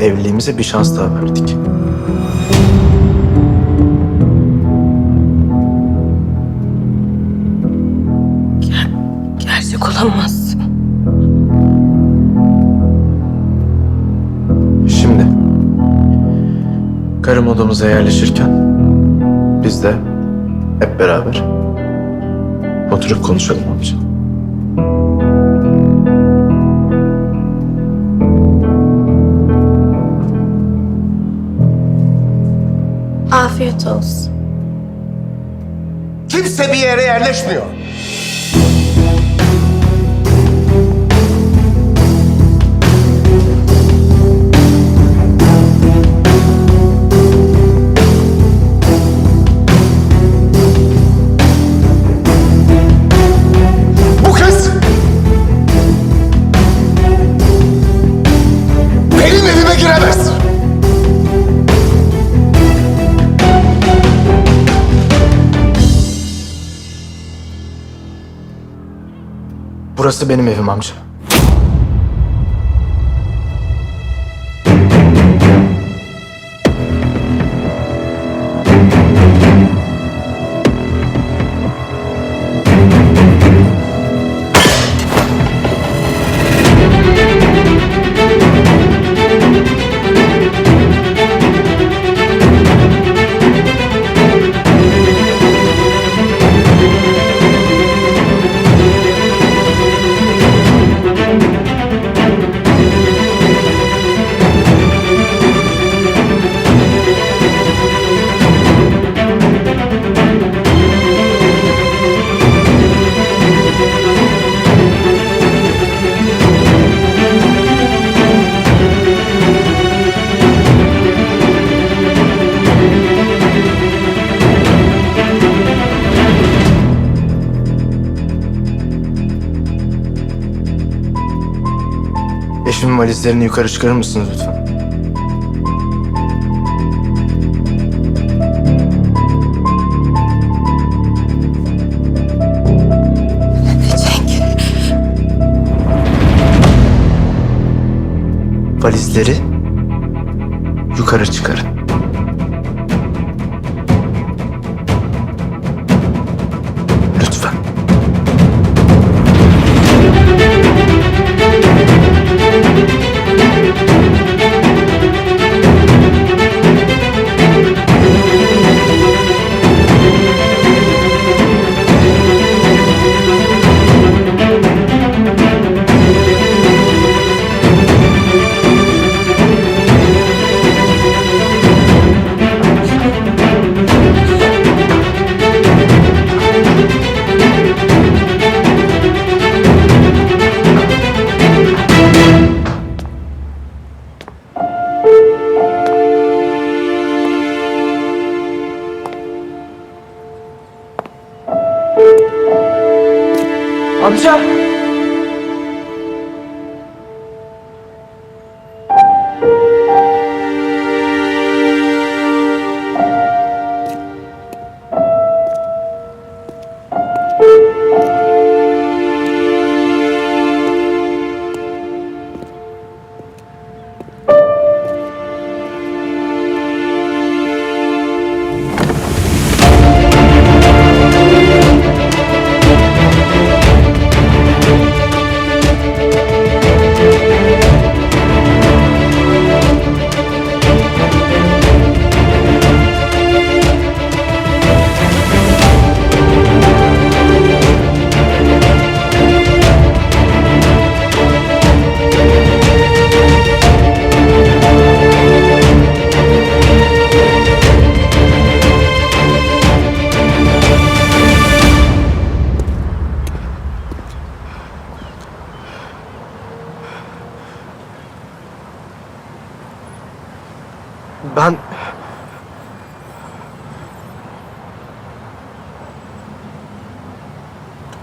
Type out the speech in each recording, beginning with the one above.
evliliğimize bir şans daha verdik. Gerçek olamaz. Şimdi karım odamıza yerleşirken biz de hep beraber oturup konuşalım amca. Afiyet olsun. Kimse bir yere yerleşmiyor. Burası benim evim amca. Valizlerini yukarı çıkarır mısınız lütfen? Valizleri yukarı çıkarın.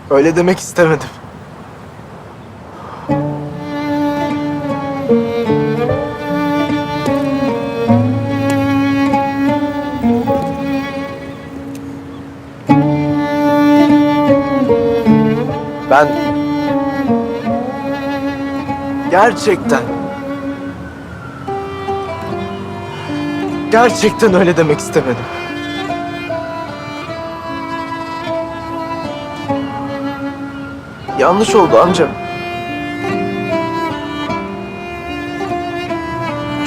Öyle demek istemedim. Ben gerçekten gerçekten öyle demek istemedim. Yanlış oldu amcam.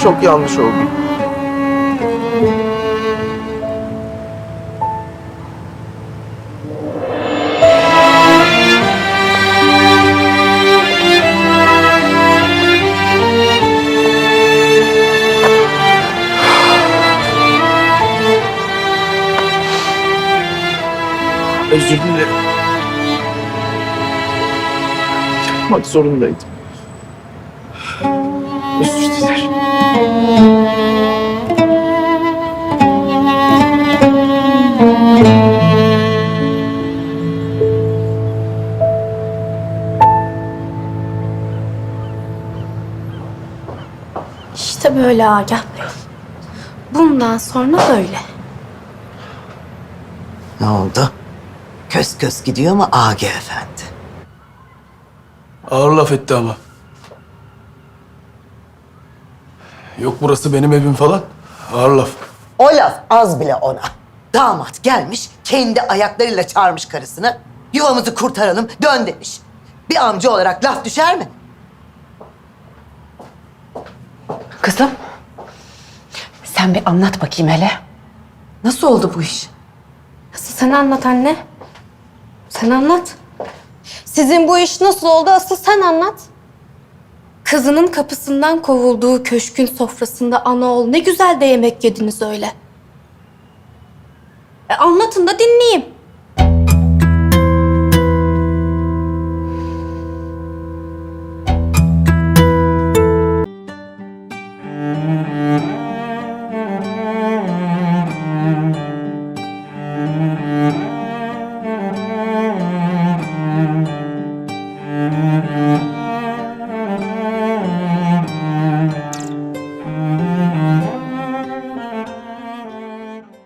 Çok yanlış oldu. Özür dilerim. Yapmak zorundaydım. Özür dilerim. İşte böyle Agah Bey. Bundan sonra böyle. Ne oldu? Köz köz gidiyor mu Agi Efendi? Ağır laf etti ama. Yok burası benim evim falan. Ağır laf. O laf az bile ona. Damat gelmiş, kendi ayaklarıyla çağırmış karısını. Yuvamızı kurtaralım, dön demiş. Bir amca olarak laf düşer mi? Kızım, sen bir anlat bakayım hele. Nasıl oldu bu iş? Asıl sen anlat anne. Sen anlat. Sizin bu iş nasıl oldu asıl sen anlat. Kızının kapısından kovulduğu köşkün sofrasında ana oğul ne güzel de yemek yediniz öyle. E, anlatın da dinleyeyim.